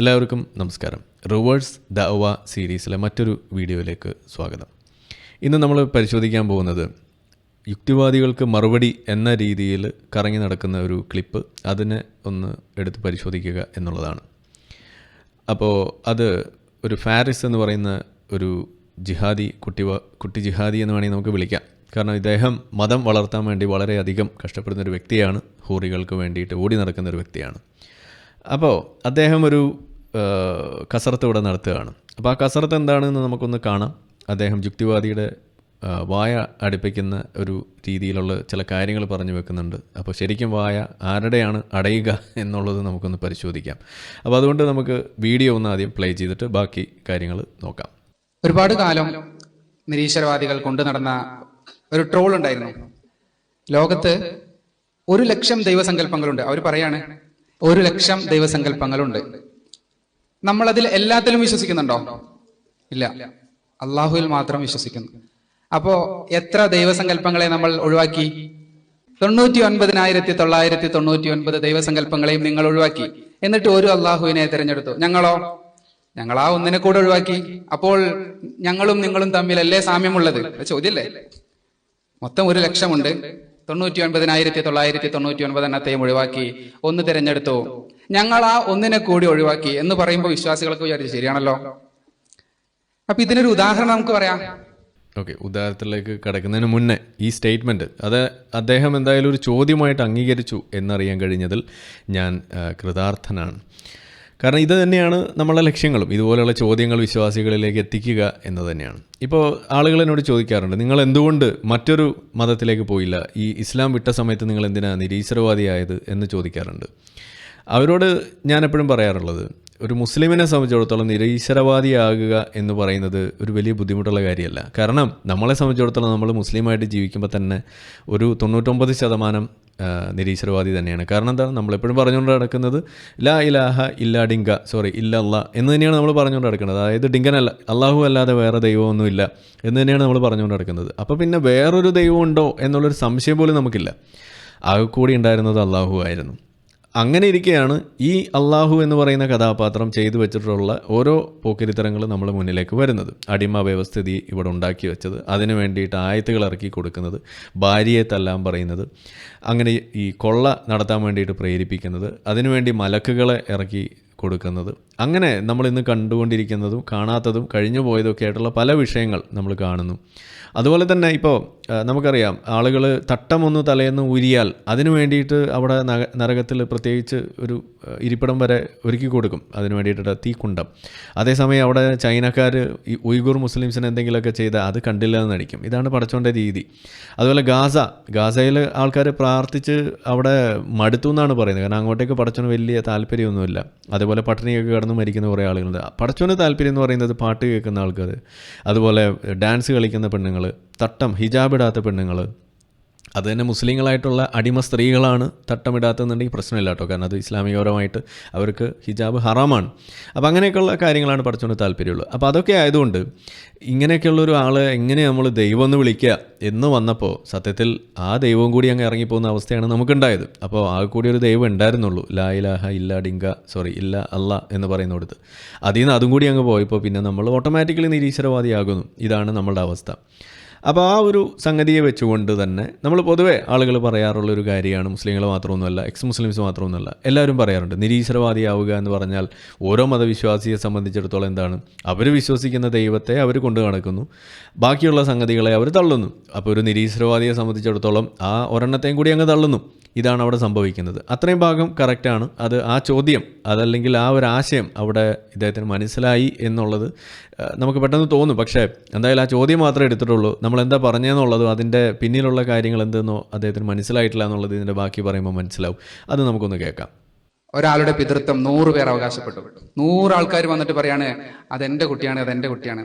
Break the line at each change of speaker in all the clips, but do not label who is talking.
എല്ലാവർക്കും നമസ്കാരം. റിവേഴ്സ് ദവ സീരീസിലെ മറ്റൊരു വീഡിയോയിലേക്ക് സ്വാഗതം. ഇന്ന് നമ്മൾ പരിശോധിക്കാൻ പോകുന്നത് യുക്തിവാദികൾക്ക് മറുപടി എന്ന രീതിയിൽ കറങ്ങി നടക്കുന്ന ഒരു ക്ലിപ്പ് അതിനെ ഒന്ന് എടുത്ത് പരിശോധിക്കുക എന്നുള്ളതാണ്. അപ്പോൾ അത് ഒരു ഫാരിസ് എന്ന് പറയുന്ന ഒരു ജിഹാദി കുട്ടി കുട്ടി ജിഹാദി എന്ന് വേണമെങ്കിൽ നമുക്ക് വിളിക്കാം. കാരണം ഇദ്ദേഹം മതം വളർത്താൻ വേണ്ടി വളരെയധികം കഷ്ടപ്പെടുന്ന ഒരു വ്യക്തിയാണ്. ഹൂറികൾക്ക് വേണ്ടിയിട്ട് ഓടി നടക്കുന്ന ഒരു വ്യക്തിയാണ്. അപ്പോൾ അദ്ദേഹം ഒരു കസറത്ത് ഇവിടെ നടത്തുകയാണ്. അപ്പോൾ ആ കസറത്ത് എന്താണെന്ന് നമുക്കൊന്ന് കാണാം. അദ്ദേഹം യുക്തിവാദിയുടെ വായ അടുപ്പിക്കുന്ന ഒരു രീതിയിലുള്ള ചില കാര്യങ്ങൾ പറഞ്ഞു വെക്കുന്നുണ്ട്. അപ്പോൾ ശരിക്കും വായ ആരുടെയാണ് അടയുക എന്നുള്ളത് നമുക്കൊന്ന് പരിശോധിക്കാം. അപ്പോൾ അതുകൊണ്ട് നമുക്ക് വീഡിയോ ഒന്ന് ആദ്യം പ്ലേ ചെയ്തിട്ട് ബാക്കി കാര്യങ്ങൾ നോക്കാം.
ഒരുപാട് കാലം നിരീശ്വരവാദികൾ കൊണ്ടു നടന്ന ഒരു ട്രോൾ ഉണ്ടായിരുന്നു. ലോകത്ത് ഒരു ലക്ഷം ദൈവസങ്കല്പങ്ങളുണ്ട്. അവർ പറയാണ് ഒരു ലക്ഷം ദൈവസങ്കല്പങ്ങളുണ്ട്. നമ്മൾ അതിൽ എല്ലാത്തിലും വിശ്വസിക്കുന്നുണ്ടോ? ഇല്ല. അള്ളാഹുവിൽ മാത്രം വിശ്വസിക്കുന്നു. അപ്പോ എത്ര ദൈവസങ്കല്പങ്ങളെ നമ്മൾ ഒഴിവാക്കി? തൊണ്ണൂറ്റി ഒൻപതിനായിരത്തി തൊള്ളായിരത്തി തൊണ്ണൂറ്റി ഒൻപത് ദൈവസങ്കല്പങ്ങളെയും നിങ്ങൾ ഒഴിവാക്കി. എന്നിട്ട് ഒരു അള്ളാഹുവിനെ തിരഞ്ഞെടുത്തു. ഞങ്ങളോ? ഞങ്ങൾ ആ ഒന്നിനെ കൂടെ ഒഴിവാക്കി. അപ്പോൾ ഞങ്ങളും നിങ്ങളും തമ്മിലല്ലേ സാമ്യമുള്ളത്? ചോദ്യല്ലേ? മൊത്തം ഒരു ലക്ഷമുണ്ട്. തൊണ്ണൂറ്റി ഒൻപതിനായിരത്തി തൊള്ളായിരത്തി തൊണ്ണൂറ്റി ഒൻപത് എണ്ണത്തെയും ഒഴിവാക്കി ഒന്ന് തിരഞ്ഞെടുത്തു. ഞങ്ങൾ ആ ഒന്നിനെ കൂടി ഒഴിവാക്കി എന്ന് പറയുമ്പോൾ വിശ്വാസികൾക്ക് വിചാരിച്ചു ശരിയാണല്ലോ. അപ്പൊ ഇതിനൊരു ഉദാഹരണം നമുക്ക് പറയാം.
ഓക്കെ ഉദാഹരണത്തിലേക്ക് കിടക്കുന്നതിന് മുന്നേ ഈ സ്റ്റേറ്റ്മെന്റ് അത് അദ്ദേഹം എന്തായാലും ഒരു ചോദ്യമായിട്ട് അംഗീകരിച്ചു എന്നറിയാൻ കഴിഞ്ഞതിൽ ഞാൻ കൃതാർത്ഥനാണ്. കാരണം ഇത് തന്നെയാണ് നമ്മളെ ലക്ഷ്യങ്ങളും. ഇതുപോലെയുള്ള ചോദ്യങ്ങൾ വിശ്വാസികളിലേക്ക് എത്തിക്കുക എന്ന് തന്നെയാണ്. ഇപ്പോൾ ആളുകൾ എന്നോട് ചോദിക്കാറുണ്ട് നിങ്ങൾ എന്തുകൊണ്ട് മറ്റൊരു മതത്തിലേക്ക് പോയില്ല? ഈ ഇസ്ലാം വിട്ട സമയത്ത് നിങ്ങൾ എന്തിനാണ് നിരീശ്വരവാദിയായത്? എന്ന് ചോദിക്കാറുണ്ട്. അവരോട് ഞാൻ എപ്പോഴും പറയാറുള്ളത് ഒരു മുസ്ലിമിനെ സംബന്ധിച്ചിടത്തോളം നിരീശ്വരവാദിയാകുക എന്ന് പറയുന്നത് ഒരു വലിയ ബുദ്ധിമുട്ടുള്ള കാര്യമല്ല. കാരണം നമ്മളെ സംബന്ധിച്ചിടത്തോളം നമ്മൾ മുസ്ലിമായിട്ട് ജീവിക്കുമ്പോൾ തന്നെ ഒരു തൊണ്ണൂറ്റൊമ്പത് ശതമാനം നിരീശ്വരവാദി തന്നെയാണ്. കാരണം എന്താണ്? നമ്മളെപ്പോഴും പറഞ്ഞുകൊണ്ട് നടക്കുന്നത് ലാ ഇലാഹ ഇല്ല ഡിങ്ക സോറി ഇല്ല അല്ല എന്ന് തന്നെയാണ് നമ്മൾ പറഞ്ഞുകൊണ്ട് നടക്കുന്നത്. അതായത് ഡിങ്കനല്ല അള്ളാഹു അല്ലാതെ വേറെ ദൈവമൊന്നുമില്ല എന്ന് തന്നെയാണ് നമ്മൾ പറഞ്ഞുകൊണ്ട് നടക്കുന്നത്. അപ്പോൾ പിന്നെ വേറൊരു ദൈവമുണ്ടോ എന്നുള്ളൊരു സംശയം പോലും നമുക്കില്ല. ആകെ കൂടി ഉണ്ടായിരുന്നത് അള്ളാഹു ആയിരുന്നു. അങ്ങനെ ഇരിക്കെയാണ് ഈ അള്ളാഹു എന്ന് പറയുന്ന കഥാപാത്രം ചെയ്തു വെച്ചിട്ടുള്ള ഓരോ പോക്കിരിത്തരങ്ങൾ നമ്മുടെ മുന്നിലേക്ക് വരുന്നത്. അടിമ വ്യവസ്ഥിതി ഇവിടെ ഉണ്ടാക്കി വെച്ചത് അതിനു വേണ്ടിയിട്ട് ആയത്തുകൾ ഇറക്കി കൊടുക്കുന്നത് ഭാര്യയെ തല്ലാൻ പറയുന്നത് അങ്ങനെ ഈ കൊള്ള നടത്താൻ വേണ്ടിയിട്ട് പ്രേരിപ്പിക്കുന്നത് അതിനുവേണ്ടി മലക്കുകളെ ഇറക്കി കൊടുക്കുന്നത്. അങ്ങനെ നമ്മൾ ഇന്ന് കണ്ടുകൊണ്ടിരിക്കുന്നതും കാണാത്തതും കഴിഞ്ഞു പോയതൊക്കെ ആയിട്ടുള്ള പല വിഷയങ്ങൾ നമ്മൾ കാണുന്നു. അതുപോലെ തന്നെ ഇപ്പോൾ നമുക്കറിയാം ആളുകൾ തട്ടമൊന്ന് തലേന്ന് ഊരിയാൽ അതിനു വേണ്ടിയിട്ട് അവിടെ നരകത്തിൽ പ്രത്യേകിച്ച് ഒരു ഇരിപ്പിടം വരെ ഒരുക്കി കൊടുക്കും അതിന് വേണ്ടിയിട്ടുള്ള തീക്കുണ്ടം. അതേസമയം അവിടെ ചൈനക്കാർ ഈ ഉയ്ഗൂർ മുസ്ലിംസിന് എന്തെങ്കിലുമൊക്കെ ചെയ്താൽ അത് കണ്ടില്ല എന്ന് നടിക്കും. ഇതാണ് പടച്ചോന്റെ രീതി. അതുപോലെ ഗാസ ഗാസയിൽ ആൾക്കാർ പ്രാർത്ഥിച്ച് അവിടെ മടുത്തു എന്നാണ് പറയുന്നത്. കാരണം അങ്ങോട്ടേക്ക് പടച്ചോന് വലിയ താല്പര്യമൊന്നുമില്ല. അതുപോലെ പട്ടിണിയൊക്കെ കിടന്ന് മരിക്കുന്ന കുറേ ആളുകളുണ്ട്. പടച്ചോന് താല്പര്യം എന്ന് പറയുന്നത് പാട്ട് കേൾക്കുന്ന ആൾക്കാർ അതുപോലെ ഡാൻസ് കളിക്കുന്ന പെണ്ണുങ്ങൾ തട്ടം ഹിജാബ് ഇടാത്ത പെണ്ണുങ്ങൾ അത് തന്നെ മുസ്ലിങ്ങളായിട്ടുള്ള അടിമ സ്ത്രീകളാണ് തട്ടമിടാത്തതെന്നുണ്ടെങ്കിൽ പ്രശ്നമില്ല കേട്ടോ കാരണം അത് ഇസ്ലാമികപരമായിട്ട് അവർക്ക് ഹിജാബ് ഹറാമാണ്. അപ്പോൾ അങ്ങനെയൊക്കെയുള്ള കാര്യങ്ങളാണ് പഠിച്ചുകൊണ്ട് താല്പര്യമുള്ളൂ അപ്പോൾ അതൊക്കെ ആയതുകൊണ്ട് ഇങ്ങനെയൊക്കെയുള്ള ഒരു എങ്ങനെ നമ്മൾ ദൈവം എന്ന് വിളിക്കുക എന്ന് വന്നപ്പോൾ സത്യത്തിൽ ആ ദൈവവും കൂടി അങ്ങ് ഇറങ്ങിപ്പോകുന്ന അവസ്ഥയാണ് നമുക്കുണ്ടായത്. അപ്പോൾ ആ കൂടി ഒരു ദൈവം ഉണ്ടായിരുന്നുള്ളൂ. ലാ ഇലാഹ ഇല്ല ഡിങ്ക സോറി ഇല്ല അല്ല എന്ന് പറയുന്നിടത്ത്. അതിൽ നിന്ന് അതും കൂടി അങ്ങ് പോയപ്പോൾ പിന്നെ നമ്മൾ ഓട്ടോമാറ്റിക്കലി നിരീശ്വരവാദിയാകുന്നു. ഇതാണ് നമ്മളുടെ അവസ്ഥ. അപ്പോൾ ആ ഒരു സംഗതിയെ വെച്ചുകൊണ്ട് തന്നെ നമ്മൾ പൊതുവേ ആളുകൾ പറയാറുള്ള ഒരു കാര്യമാണ് മുസ്ലിങ്ങൾ മാത്രമൊന്നുമല്ല എക്സ് മുസ്ലിംസ് മാത്രമൊന്നുമല്ല. എല്ലാവരും പറയാറുണ്ട് നിരീശ്വരവാദിയാവുക എന്ന് പറഞ്ഞാൽ ഓരോ മതവിശ്വാസിയെ സംബന്ധിച്ചിടത്തോളം എന്താണ്? അവർ വിശ്വസിക്കുന്ന ദൈവത്തെ അവർ കൊണ്ടു നടക്കുന്നു. ബാക്കിയുള്ള സംഗതികളെ അവർ തള്ളുന്നു. അപ്പോൾ ഒരു നിരീശ്വരവാദിയെ സംബന്ധിച്ചിടത്തോളം ആ ഒരെണ്ണത്തെയും കൂടി അങ്ങ് തള്ളുന്നു. ഇതാണ് അവിടെ സംഭവിക്കുന്നത്. അത്രയും ഭാഗം കറക്റ്റാണ് അത് ആ ചോദ്യം അതല്ലെങ്കിൽ ആ ഒരു ആശയം അവിടെ ഇദ്ദേഹത്തിന് മനസ്സിലായി എന്നുള്ളത് നമുക്ക് പെട്ടെന്ന് തോന്നും. പക്ഷേ എന്തായാലും ആ ചോദ്യം മാത്രമേ എടുത്തിട്ടുള്ളൂ. നമ്മൾ എന്താ പറഞ്ഞതെന്നുള്ളതും അതിന്റെ പിന്നിലുള്ള കാര്യങ്ങൾ എന്തെന്നോ അദ്ദേഹത്തിന് മനസ്സിലായിട്ടില്ല എന്നുള്ളത് ഇതിന്റെ ബാക്കി പറയുമ്പോൾ മനസ്സിലാവും. അത് നമുക്കൊന്ന് കേൾക്കാം.
ഒരാളുടെ പിതൃത്വം നൂറ് പേർ അവകാശപ്പെട്ടു. നൂറ് ആൾക്കാർ വന്നിട്ട് പറയാണ് അതെന്റെ കുട്ടിയാണ് അതെന്റെ കുട്ടിയാണ്.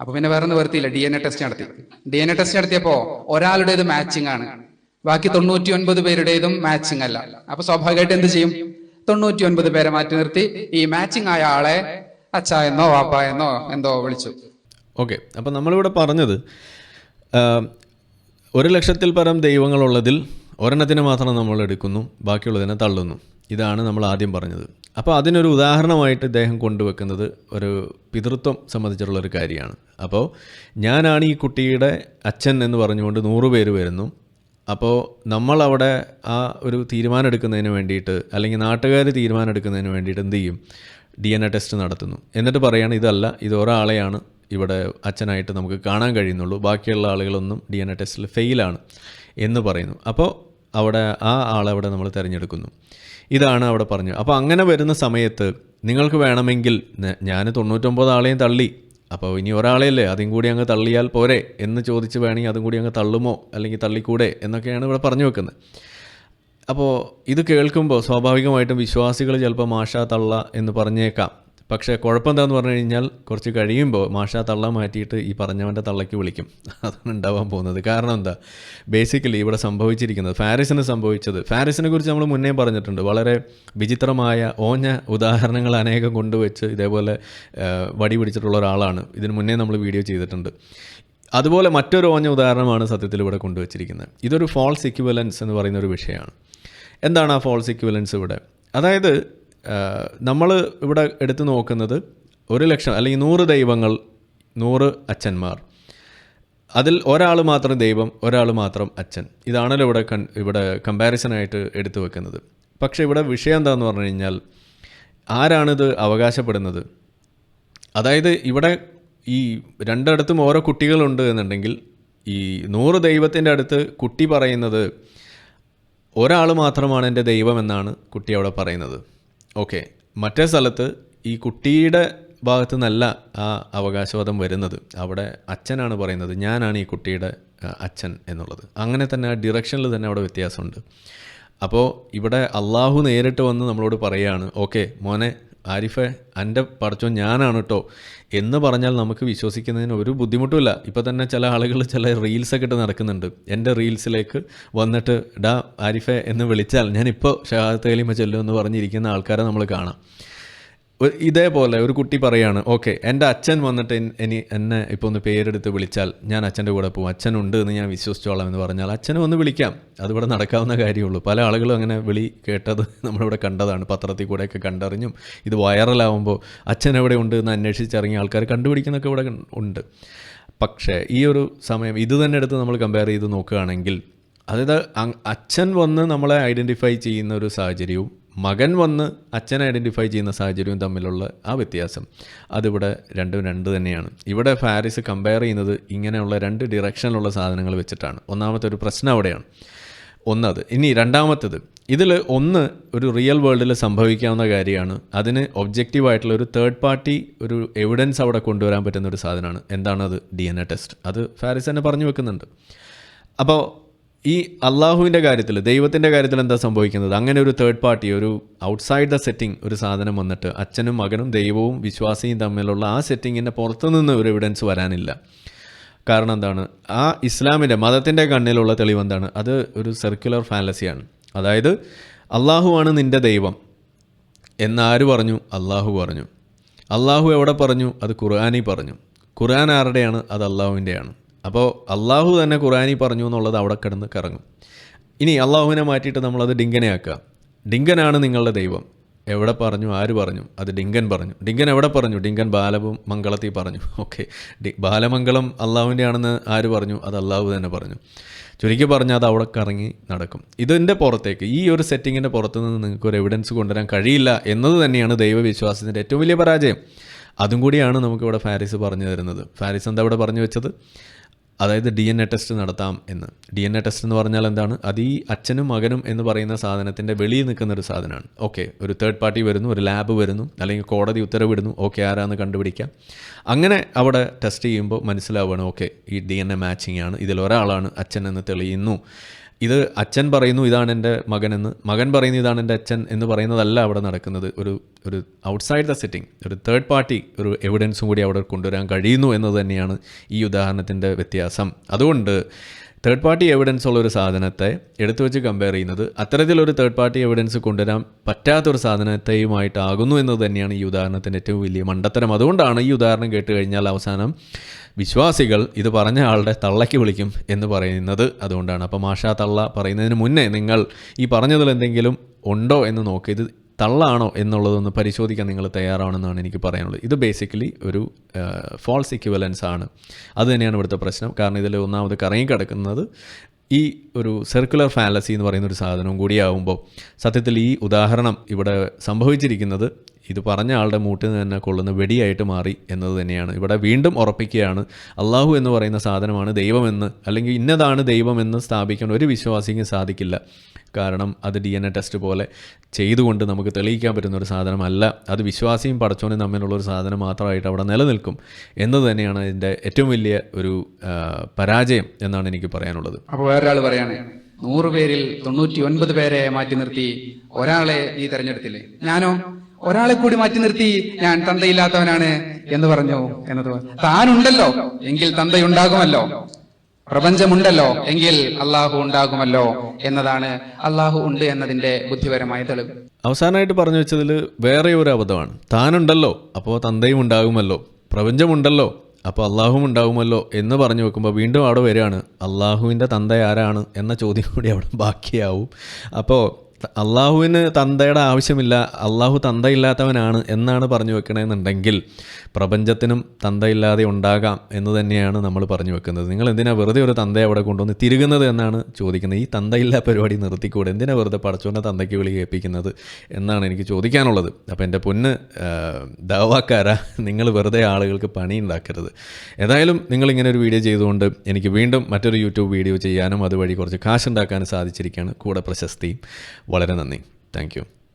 അപ്പൊ പിന്നെ വേറെ നിവർത്തിയില്ല ഡി എൻ എ ടെസ്റ്റ് നടത്തി. ഡി എൻ എ ടെസ്റ്റ് നടത്തിയപ്പോ ഒരാളുടേത് മാച്ചിങ് ആണ് ബാക്കി തൊണ്ണൂറ്റി ഒൻപത് പേരുടേതും മാച്ചിങ് അല്ല. അപ്പൊ സ്വാഭാവികമായിട്ട് എന്ത് ചെയ്യും? തൊണ്ണൂറ്റി ഒൻപത് പേരെ മാറ്റി നിർത്തി ഈ മാച്ചിങ് ആയ ആളെ അച്ഛ എന്നോ വാപ്പ എന്നോ എന്തോ വിളിച്ചു.
ഓക്കെ അപ്പം നമ്മളിവിടെ പറഞ്ഞത് ഒരു ലക്ഷത്തിൽ പരം ദൈവങ്ങളുള്ളതിൽ ഒരെണ്ണത്തിന് മാത്രം നമ്മൾ എടുക്കുന്നു ബാക്കിയുള്ളതിനെ തള്ളുന്നു. ഇതാണ് നമ്മൾ ആദ്യം പറഞ്ഞത്. അപ്പോൾ അതിനൊരു ഉദാഹരണമായിട്ട് ഇദ്ദേഹം കൊണ്ടുവെക്കുന്നത് ഒരു പിതൃത്വം സംബന്ധിച്ചുള്ള ഒരു കാര്യമാണ്. അപ്പോൾ ഞാനാണ് ഈ കുട്ടിയുടെ അച്ഛൻ എന്ന് പറഞ്ഞുകൊണ്ട് നൂറ് പേര് വരുന്നു. അപ്പോൾ നമ്മളവിടെ ആ ഒരു തീരുമാനം എടുക്കുന്നതിന് വേണ്ടിയിട്ട് അല്ലെങ്കിൽ നാട്ടുകാർ തീരുമാനം എടുക്കുന്നതിന് വേണ്ടിയിട്ട് എന്ത് ചെയ്യും? ഡി എൻ എ ടെസ്റ്റ് നടത്തുന്നു. എന്നിട്ട് പറയാണ് ഇതല്ല ഇത് ഒരാളെയാണ് ഇവിടെ അച്ഛനായിട്ട് നമുക്ക് കാണാൻ കഴിയുന്നുള്ളൂ. ബാക്കിയുള്ള ആളുകളൊന്നും ഡി എൻ എ ടെസ്റ്റിൽ ഫെയിലാണ് എന്ന് പറയുന്നു. അപ്പോൾ അവിടെ ആ ആളെ അവിടെ നമ്മൾ തിരഞ്ഞെടുക്കുന്നു. ഇതാണ് അവിടെ പറഞ്ഞത്. അപ്പോൾ അങ്ങനെ വരുന്ന സമയത്ത് നിങ്ങൾക്ക് വേണമെങ്കിൽ ഞാൻ തൊണ്ണൂറ്റൊമ്പത് ആളെയും തള്ളി. അപ്പോൾ ഇനി ഒരാളെയല്ലേ? അതും കൂടി അങ്ങ് തള്ളിയാൽ പോരെ എന്ന് ചോദിച്ച് വേണമെങ്കിൽ അതും കൂടി അങ്ങ് തള്ളുമോ? അല്ലെങ്കിൽ തള്ളിക്കൂടെ എന്നൊക്കെയാണ് ഇവിടെ പറഞ്ഞു വെക്കുന്നത്. അപ്പോൾ ഇത് കേൾക്കുമ്പോൾ സ്വാഭാവികമായിട്ടും വിശ്വാസികൾ ചിലപ്പോൾ മാഷ തള്ള എന്ന് പറഞ്ഞേക്കാം. പക്ഷേ കുഴപ്പമെന്താന്ന് പറഞ്ഞു കഴിഞ്ഞാൽ കുറച്ച് കഴിയുമ്പോൾ മാഷ തള്ള മാറ്റിയിട്ട് ഈ പറഞ്ഞവന്റെ തള്ളയ്ക്ക് വിളിക്കും. അതാണ് ഉണ്ടാവാൻ പോകുന്നത്. കാരണം എന്താ? ബേസിക്കലി ഇവിടെ സംഭവിച്ചിരിക്കുന്നത് ഫാരിസിന് സംഭവിച്ചത്. ഫാരിസിനെ കുറിച്ച് നമ്മൾ മുന്നേ പറഞ്ഞിട്ടുണ്ട്. വളരെ വിചിത്രമായ ഓഞ്ഞ ഉദാഹരണങ്ങൾ അനേകം കൊണ്ടുവച്ച് ഇതേപോലെ വടി പിടിച്ചിട്ടുള്ള ഒരാളാണ്. ഇതിന് മുന്നേ നമ്മൾ വീഡിയോ ചെയ്തിട്ടുണ്ട്. അതുപോലെ മറ്റൊരു ഓഞ്ഞ ഉദാഹരണമാണ് സത്യത്തിൽ ഇവിടെ കൊണ്ടുവച്ചിരിക്കുന്നത്. ഇതൊരു ഫോൾസ് ഇക്വലൻസ് എന്ന് പറയുന്ന ഒരു വിഷയമാണ്. എന്താണ് ആ ഫോൾസ് ഇക്വലൻസ് ഇവിടെ? അതായത് നമ്മൾ ഇവിടെ എടുത്തു നോക്കുന്നത് ഒരു ലക്ഷം അല്ലെങ്കിൽ നൂറ് ദൈവങ്ങൾ നൂറ് അച്ഛന്മാർ. അതിൽ ഒരാൾ മാത്രം ദൈവം ഒരാൾ മാത്രം അച്ഛൻ. ഇതാണല്ലോ ഇവിടെ കൺ ഇവിടെ കമ്പാരിസനായിട്ട് എടുത്തു വെക്കുന്നത്. പക്ഷേ ഇവിടെ വിഷയം എന്താണെന്ന് പറഞ്ഞു കഴിഞ്ഞാൽ ആരാണിത് അവകാശപ്പെടുന്നത്? അതായത് ഇവിടെ ഈ രണ്ടിടത്തും ഓരോ കുട്ടികളുണ്ട് എന്നുണ്ടെങ്കിൽ ഈ നൂറ് ദൈവത്തിന്റെ അടുത്ത് കുട്ടി പറയുന്നത് ഒരാൾ മാത്രമാണ് എന്റെ ദൈവം എന്നാണ് കുട്ടി അവിടെ പറയുന്നത്. ഓക്കെ. മറ്റേ സ്ഥലത്ത് ഈ കുട്ടിയുടെ ഭാഗത്തു നിന്നല്ല ആ അവകാശവാദം വരുന്നത്. അവിടെ അച്ഛനാണ് പറയുന്നത് ഞാനാണ് ഈ കുട്ടിയുടെ അച്ഛൻ എന്നുള്ളത്. അങ്ങനെ തന്നെ ആ ഡിറക്ഷനിൽ തന്നെ അവിടെ വ്യത്യാസമുണ്ട്. അപ്പോൾ ഇവിടെ അള്ളാഹു നേരിട്ട് വന്ന് നമ്മളോട് പറയുകയാണ് ഓക്കെ മോനെ ആരിഫെ എന്റെ പറച്ചോ ഞാനാണ് കേട്ടോ എന്ന് പറഞ്ഞാൽ നമുക്ക് വിശ്വസിക്കുന്നതിന് ഒരു ബുദ്ധിമുട്ടുമില്ല. ഇപ്പോൾ തന്നെ ചില ആളുകൾ ചില റീൽസൊക്കെ ഇട്ട് നടക്കുന്നുണ്ട്. എന്റെ റീൽസിലേക്ക് വന്നിട്ട് ഡാ ആരിഫെ എന്ന് വിളിച്ചാൽ ഞാനിപ്പോൾ ഷഹാദത്ത് കലീമ ചെല്ലും എന്ന് പറഞ്ഞിരിക്കുന്ന ആൾക്കാരെ നമ്മൾ കാണാം. ഇതേപോലെ ഒരു കുട്ടി പറയാണ് ഓക്കെ എന്റെ അച്ഛൻ വന്നിട്ട് ഇനി എന്നെ ഇപ്പോൾ ഒന്ന് പേരെടുത്ത് വിളിച്ചാൽ ഞാൻ അച്ഛന്റെ കൂടെ പോകും. അച്ഛനുണ്ട് എന്ന് ഞാൻ വിശ്വസിച്ചോളാം എന്ന് പറഞ്ഞാൽ അച്ഛനെ ഒന്ന് വിളിക്കാം. അതിവിടെ നടക്കാവുന്ന കാര്യമുള്ളൂ. പല ആളുകളും അങ്ങനെ വിളി കേട്ടത് നമ്മളിവിടെ കണ്ടതാണ്. പത്രത്തിൽ കൂടെയൊക്കെ കണ്ടറിഞ്ഞും ഇത് വൈറലാവുമ്പോൾ അച്ഛൻ എവിടെ ഉണ്ട് എന്ന് അന്വേഷിച്ചിറങ്ങിയ ആൾക്കാർ കണ്ടുപിടിക്കുന്നൊക്കെ ഇവിടെ ഉണ്ട്. പക്ഷേ ഈ ഒരു സമയം ഇത് തന്നെ എടുത്ത് നമ്മൾ കമ്പയർ ചെയ്ത് നോക്കുകയാണെങ്കിൽ അതായത് അച്ഛൻ വന്ന് നമ്മളെ ഐഡന്റിഫൈ ചെയ്യുന്ന ഒരു സാഹചര്യവും മകൻ വന്ന് അച്ഛനെ ഐഡന്റിഫൈ ചെയ്യുന്ന സാഹചര്യവും തമ്മിലുള്ള ആ വ്യത്യാസം. അതിവിടെ രണ്ടും രണ്ട് തന്നെയാണ്. ഇവിടെ ഫാരിസ് കമ്പയർ ചെയ്യുന്നത് ഇങ്ങനെയുള്ള രണ്ട് ഡിറക്ഷനിലുള്ള സാധനങ്ങൾ വെച്ചിട്ടാണ്. ഒന്നാമത്തെ ഒരു പ്രശ്നം അവിടെയാണ്. ഒന്നത്. ഇനി രണ്ടാമത്തത്. ഇതിൽ ഒന്ന് ഒരു റിയൽ വേൾഡിൽ സംഭവിക്കാവുന്ന കാര്യമാണ്. അതിന് ഒബ്ജക്റ്റീവായിട്ടുള്ള ഒരു തേർഡ് പാർട്ടി ഒരു എവിഡൻസ് അവിടെ കൊണ്ടുവരാൻ പറ്റുന്ന ഒരു സാധനമാണ്. എന്താണത് ഡി എൻ എ ടെസ്റ്റ് അത് ഫാരിസ് തന്നെ പറഞ്ഞു വെക്കുന്നുണ്ട്. അപ്പോൾ ഈ അള്ളാഹുവിന്റെ കാര്യത്തിൽ ദൈവത്തിന്റെ കാര്യത്തിൽ എന്താ സംഭവിക്കുന്നത്? അങ്ങനെ ഒരു തേർഡ് പാർട്ടി ഒരു ഔട്ട്സൈഡ് ദ സെറ്റിംഗ് ഒരു സാധനം വന്നിട്ട് അച്ഛനും മകനും ദൈവവും വിശ്വാസിയും തമ്മിലുള്ള ആ സെറ്റിങ്ങിന്റെ പുറത്തുനിന്ന് ഒരു എവിഡൻസ് വരാനില്ല. കാരണം എന്താണ്? ആ ഇസ്ലാമിന്റെ മതത്തിന്റെ കണ്ണിലുള്ള തെളിവ് എന്താണ്? അത് ഒരു സർക്കുലർ ഫാലസിയാണ് അതായത് അള്ളാഹുവാണ് നിന്റെ ദൈവം എന്നാര് പറഞ്ഞു? അള്ളാഹു പറഞ്ഞു. അള്ളാഹു എവിടെ പറഞ്ഞു? അത് ഖുർആാനി പറഞ്ഞു. ഖുർആൻ ആരുടെയാണ്? അത് അള്ളാഹുവിന്റെയാണ് അപ്പോൾ അള്ളാഹു തന്നെ ഖുറാനി പറഞ്ഞു എന്നുള്ളത് അവിടെ കിടന്ന് കറങ്ങും. ഇനി അള്ളാഹുവിനെ മാറ്റിയിട്ട് നമ്മളത് ഡിങ്കനെയാക്കുക. ഡിങ്കനാണ് നിങ്ങളുടെ ദൈവം. എവിടെ പറഞ്ഞു ആര് പറഞ്ഞു? അത് ഡിങ്കൻ പറഞ്ഞു. ഡിങ്കൻ എവിടെ പറഞ്ഞു? ഡിങ്കൻ ബാലവും മംഗളത്തിൽ പറഞ്ഞു. ഓക്കെ. ഡി ബാലമംഗളം അള്ളാഹുവിന്റെ ആണെന്ന് ആര് പറഞ്ഞു? അത് അള്ളാഹു തന്നെ പറഞ്ഞു. ചുരുക്കി പറഞ്ഞാൽ അത് അവിടെ കറങ്ങി നടക്കും. ഇതിന്റെ പുറത്തേക്ക് ഈ ഒരു സെറ്റിങ്ങിന്റെ പുറത്തു നിന്ന് നിങ്ങൾക്ക് ഒരു എവിഡൻസ് കൊണ്ടുവരാൻ കഴിയില്ല എന്നത് തന്നെയാണ് ദൈവവിശ്വാസത്തിന്റെ ഏറ്റവും വലിയ പരാജയം. അതും കൂടിയാണ് നമുക്കിവിടെ ഫാരിസ് പറഞ്ഞു തരുന്നത്. ഫാരിസ് എന്താ ഇവിടെ പറഞ്ഞു വെച്ചത്? അതായത് ഡി എൻ എ ടെസ്റ്റ് നടത്താം എന്ന്. ഡി എൻ എ ടെസ്റ്റ് എന്ന് പറഞ്ഞാൽ എന്താണ്? അത് ഈ അച്ഛനും മകനും എന്ന് പറയുന്ന സാധനത്തിന്റെ വെളിയിൽ നിൽക്കുന്ന ഒരു സാധനമാണ്. ഓക്കെ ഒരു തേർഡ് പാർട്ടി വരുന്നു ഒരു ലാബ് വരുന്നു അല്ലെങ്കിൽ കോടതി ഉത്തരവിടുന്നു ഓക്കെ ആരാന്ന് കണ്ടുപിടിക്കാം. അങ്ങനെ അവിടെ ടെസ്റ്റ് ചെയ്യുമ്പോൾ മനസ്സിലാവുകയാണ് ഓക്കെ ഈ ഡി എൻ എ മാച്ചിങ് ആണ്. ഇതിൽ ഒരാളാണ് അച്ഛൻ എന്ന് തെളിയുന്നു. ഇത് അച്ഛൻ പറയുന്നു ഇതാണ് എന്റെ മകനെന്ന്. മകൻ പറയുന്നു ഇതാണ് എന്റെ അച്ഛൻ എന്ന് പറയുന്നതല്ല അവിടെ നടക്കുന്നത്. ഒരു ഒരു ഔട്ട്സൈഡ് ദ സെറ്റിംഗ് ഒരു തേർഡ് പാർട്ടി ഒരു എവിഡൻസും കൂടി അവിടെ കൊണ്ടുവരാൻ കഴിയുന്നു എന്നത് തന്നെയാണ് ഈ ഉദാഹരണത്തിന്റെ വ്യത്യാസം. അതുകൊണ്ട് തേർഡ് പാർട്ടി എവിഡൻസ് ഉള്ള ഒരു സാധനത്തെ എടുത്തു വെച്ച് കമ്പയർ ചെയ്യുന്നത് അത്തരത്തിലൊരു തേർഡ് പാർട്ടി എവിഡൻസ് കൊണ്ടുവരാൻ പറ്റാത്തൊരു സാധനത്തെയുമായിട്ടാകുന്നു എന്നത് തന്നെയാണ് ഈ ഉദാഹരണത്തിന്റെ ഏറ്റവും വലിയ മണ്ടത്തരം. അതുകൊണ്ടാണ് ഈ ഉദാഹരണം കേട്ട് കഴിഞ്ഞാൽ അവസാനം വിശ്വാസികൾ ഇത് പറഞ്ഞ ആളുടെ തള്ളയ്ക്ക് വിളിക്കും എന്ന് പറയുന്നത്. അതുകൊണ്ടാണ്. അപ്പോൾ മാഷാ തള്ള പറയുന്നതിന് മുന്നേ നിങ്ങൾ ഈ പറഞ്ഞതിൽ എന്തെങ്കിലും ഉണ്ടോ എന്ന് നോക്കി ഇത് തള്ളാണോ എന്നുള്ളതൊന്ന് പരിശോധിക്കാൻ നിങ്ങൾ തയ്യാറാണെന്നാണ് എനിക്ക് പറയാനുള്ളത്. ഇത് ബേസിക്കലി ഒരു ഫോൾസ് ഇക്വലൻസ് ആണ്. അത് തന്നെയാണ് ഇവിടുത്തെ പ്രശ്നം. കാരണം ഇതിൽ ഒന്നാമത് കറങ്ങിക്കിടക്കുന്നത് ഈ ഒരു സർക്കുലർ ഫാലസി എന്ന് പറയുന്ന ഒരു സാധനവും കൂടിയാവുമ്പോൾ സത്യത്തിൽ ഈ ഉദാഹരണം ഇവിടെ സംഭവിച്ചിരിക്കുന്നത് ഇത് പറഞ്ഞ ആളുടെ മൂട്ടിൽ നിന്ന് തന്നെ കൊള്ളുന്ന വെടിയായിട്ട് മാറി എന്നത് തന്നെയാണ്. ഇവിടെ വീണ്ടും ഉറപ്പിക്കുകയാണ് അള്ളാഹു എന്ന് പറയുന്ന സാധനമാണ് ദൈവമെന്ന് അല്ലെങ്കിൽ ഇന്നതാണ് ദൈവമെന്ന് സ്ഥാപിക്കാൻ ഒരു വിശ്വാസിക്കും സാധിക്കില്ല. കാരണം അത് ഡി എൻ എ ടെസ്റ്റ് പോലെ ചെയ്തുകൊണ്ട് നമുക്ക് തെളിയിക്കാൻ പറ്റുന്ന ഒരു സാധനമല്ല. അത് വിശ്വാസിയും പടച്ചോനും തമ്മിലുള്ള ഒരു സാധനം മാത്രമായിട്ട് അവിടെ നിലനിൽക്കും എന്നത് തന്നെയാണ് അതിന്റെ ഏറ്റവും വലിയ ഒരു പരാജയം എന്നാണ് എനിക്ക് പറയാനുള്ളത്.
അപ്പോൾ വേറൊരാൾ പറയാണ് നൂറ് പേരിൽ തൊണ്ണൂറ്റി ഒൻപത് പേരെ മാറ്റി നിർത്തി ഒരാളെ നീ തെരഞ്ഞെടുത്തില്ലേ? ഞാനോ? ഒരാളെ കൂടി മാറ്റി നിർത്തി ഞാൻ തന്തയില്ലാത്തവനാണ് എന്ന് പറഞ്ഞു എന്നത്. താനുണ്ടല്ലോ എങ്കിൽ തന്തയുണ്ടാകുമല്ലോ. പ്രപഞ്ചമുണ്ടല്ലോ എങ്കിൽ അള്ളാഹു ഉണ്ടാകുമല്ലോ എന്നതാണ് അള്ളാഹു ഉണ്ട് എന്നതിന്റെ ബുദ്ധിപരമായ തെളിവ്.
അവസാനമായിട്ട് പറഞ്ഞു വെച്ചതിൽ വേറെ ഒരു അബദ്ധമാണ്. താനുണ്ടല്ലോ അപ്പോൾ തന്തയും ഉണ്ടാകുമല്ലോ. പ്രപഞ്ചമുണ്ടല്ലോ അപ്പോൾ അള്ളാഹും ഉണ്ടാകുമല്ലോ എന്ന് പറഞ്ഞു വെക്കുമ്പോൾ വീണ്ടും അവിടെ വരികയാണ് അള്ളാഹുവിന്റെ തന്ത ആരാണ് എന്ന ചോദ്യം കൂടി അവിടെ ബാക്കിയാവും. അപ്പോൾ അള്ളാഹുവിന് തന്തയുടെ ആവശ്യമില്ല അള്ളാഹു തന്തയില്ലാത്തവനാണ് എന്നാണ് പറഞ്ഞു വെക്കണമെന്നുണ്ടെങ്കിൽ പ്രപഞ്ചത്തിനും തന്തയില്ലാതെ ഉണ്ടാകാം എന്ന് തന്നെയാണ് നമ്മൾ പറഞ്ഞു വെക്കുന്നത്. നിങ്ങൾ എന്തിനാണ് വെറുതെ ഒരു തന്തയെ അവിടെ കൊണ്ടുവന്ന് തിരുകുന്നത് എന്നാണ് ചോദിക്കുന്നത്? ഈ തന്തയില്ലാ പരിപാടി നിർത്തിക്കൂടെ? എന്തിനാണ് വെറുതെ പടച്ചോന്റെ തന്തയ്ക്ക് വിളി കേൾപ്പിക്കുന്നത് എന്നാണ് എനിക്ക് ചോദിക്കാനുള്ളത്. അപ്പോൾ എന്റെ പൊന്ന് ദാവാക്കാര നിങ്ങൾ വെറുതെ ആളുകൾക്ക് പണി ഉണ്ടാക്കരുത് ഏതായാലും നിങ്ങളിങ്ങനെ ഒരു വീഡിയോ ചെയ്തുകൊണ്ട് എനിക്ക് വീണ്ടും മറ്റൊരു യൂട്യൂബ് വീഡിയോ ചെയ്യാനും അതുവഴി കുറച്ച് കാശ് ഉണ്ടാക്കാനും സാധിച്ചിരിക്കുകയാണ് കൂടെ പ്രശസ്തിയും വളരെ നന്ദി. താങ്ക്